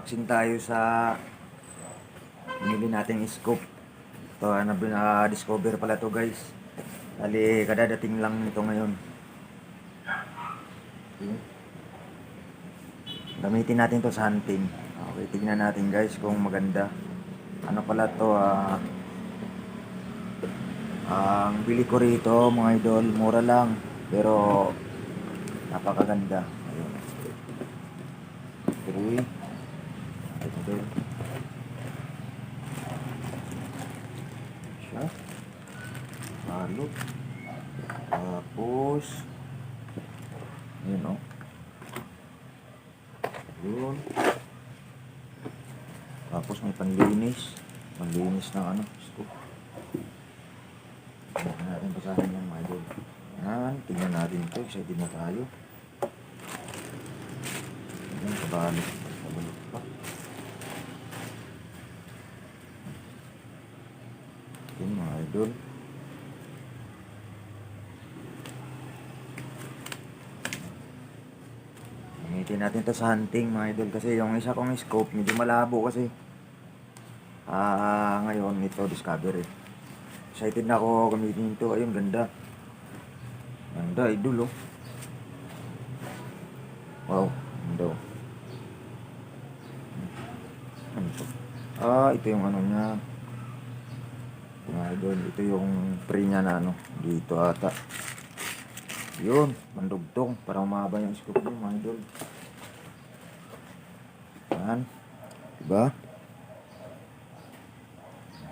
unboxing tayo sa nili nating scope ito ah, na uh, discover pala to guys ali kadadating lang ito ngayon okay. gamitin natin to sa hunting okay tignan natin guys kung maganda ano pala to uh, ang bili ko rito mga idol, mura lang pero napakaganda. Ayun. 3 motor. Siya. Balot. Tapos, yun o. Yun. Tapos may panlinis. Panlinis ng ano. Scoop. Tingnan natin basahin yung mga. Yan. Tingnan natin ito. Excited na tayo. Yan. Balot. Gamitin natin to sa hunting mga idol kasi yung isa kong scope medyo malabo kasi. Ah, ngayon ito discovery. Excited na ako gamitin ito. Ayun, ganda. Ganda, idol oh. Wow, ganda oh. Ano to? Ah, ito yung ano niya. Mga idol, ito yung pre niya na ano. Dito ata. Yun, mandugtong. Para umaba yung scope niya, mga idol. Yan. Diba?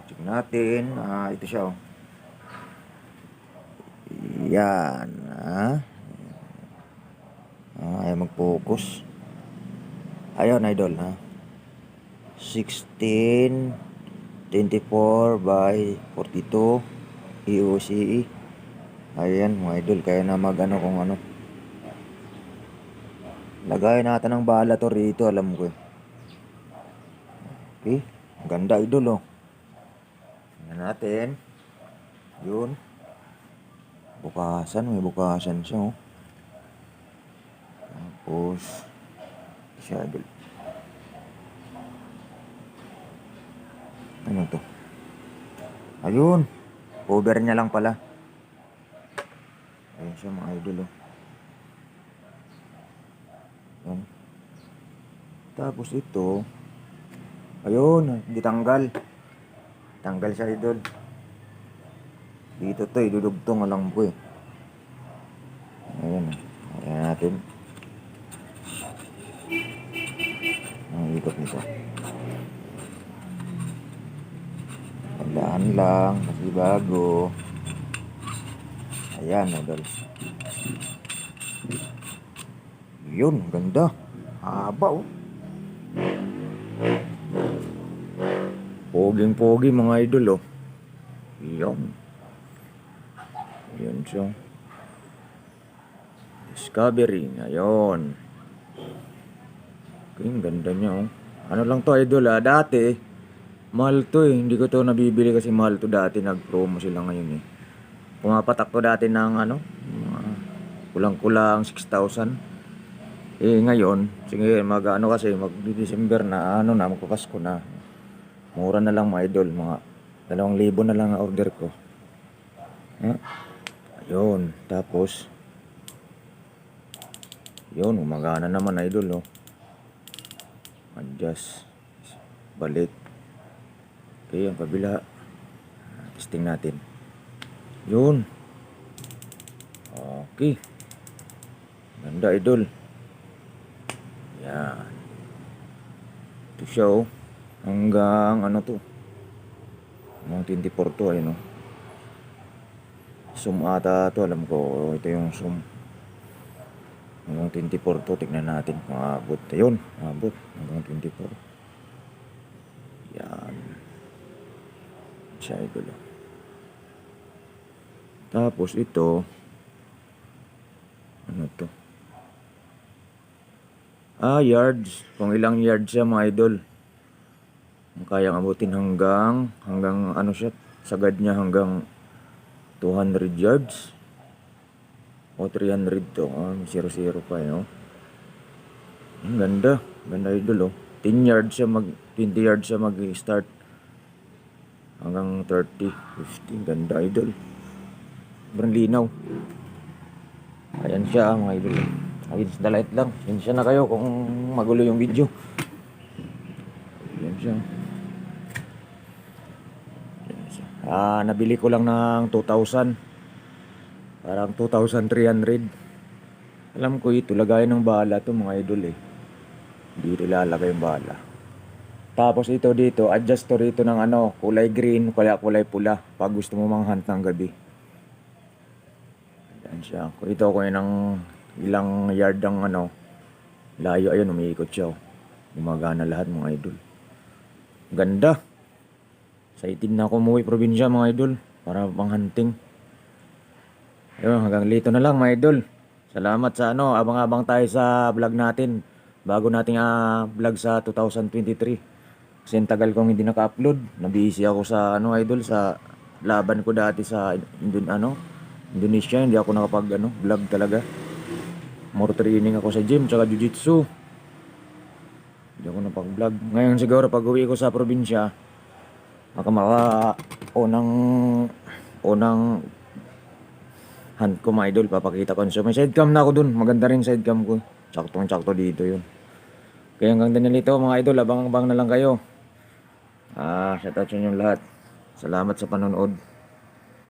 Check natin. Ah, ito siya oh. Yan. Ah. Ah, ayaw mag-focus. Ayun, idol, ha? 16 24 by 42 EOCE. Ayan, mga idol. Kaya na mag-ano kung ano. Lagay natin ng bala to rito, alam ko eh. Okay. Ang Ganda, idol, oh. Tingnan natin. Yun. Bukasan, may bukasan siya, oh. Tapos, siya, idol. Ano to? Ayun. Cover niya lang pala. Ayun siya, mga idol, oh. Tapos ito, ayun, hindi tanggal. Tanggal siya, idol. Dito to, idudugtong alam ko eh. Ayun. Ayan natin. Ang ikot nito. Tandaan lang, kasi bago. Ayan, idol. Yun, ganda. Haba, oh. Poging-pogi mga idol, oh. Yan. Yan siya. Discovery. Ayun. Okay, ganda niya, oh. Ano lang to, idol, ah. Dati, mahal to, eh. Hindi ko to nabibili kasi mahal to dati. Nag-promo sila ngayon, eh. Pumapatak to dati ng, ano, kulang-kulang 6,000. Eh, ngayon, sige, mag, ano kasi, mag-December na, ano na, magpapasko na. Mura na lang, mga idol. Mga dalawang libo na lang ang order ko. Eh? Ayun. Tapos, yun, umagana naman, idol, oh. Adjust. Balik. Okay, ang kabila. Testing natin. Yun. Okay. Ganda, idol. Yan. Ito siya, oh. Hanggang, ano to. Hanggang 24 to, ayun, oh. Zoom ata to, alam ko. Ito yung zoom. Hanggang 24 to, tignan natin kung abot. Ayun, abot. Hanggang 24. Yan. Siya, idol. Tapos ito, ano to? Ah, yards. Kung ilang yards siya mga idol. Kayang abutin hanggang, hanggang ano siya, sagad niya hanggang 200 yards. O 300 to. May 0-0 pa eh, oh. Ang ganda. Ganda idol, oh. 10 yards siya mag 20 yards siya mag-start hanggang 30 15 ganda idol sobrang linaw ayan siya mga idol against the light lang siya na kayo kung magulo yung video ayan siya Ayan siya. Ah nabili ko lang ng 2,000 parang 2,300 alam ko ito lagayan ng bala to mga idol eh dito ilalagay yung bala tapos ito dito, adjuster ito ng ano, kulay green, kaya kulay pula pag gusto mo manghunt ng gabi. Ayan siya. Ito ko ng ilang yard ang ano, layo. Ayun, umiikot siya. oh. Gumagana lahat mga idol. Ganda. Sa itin na ako umuwi probinsya mga idol para pang hunting. Ayun, hanggang lito na lang mga idol. Salamat sa ano, abang-abang tayo sa vlog natin. Bago nating ah, vlog sa 2023. Kasi tagal kong hindi naka-upload. Nabisi ako sa ano idol sa laban ko dati sa Indon ano Indonesia. Hindi ako nakapag ano vlog talaga. More training ako sa gym tsaka jiu-jitsu. Hindi ako napag-vlog. Ngayon siguro pag uwi ko sa probinsya, maka maka unang unang hunt ko mga idol papakita ko. So may sidecam na ako dun. Maganda rin sidecam ko. Saktong sakto dito yun. Kaya hanggang din nito mga idol abang abang na lang kayo. Ah shoutout sa inyo lahat. Salamat sa panonood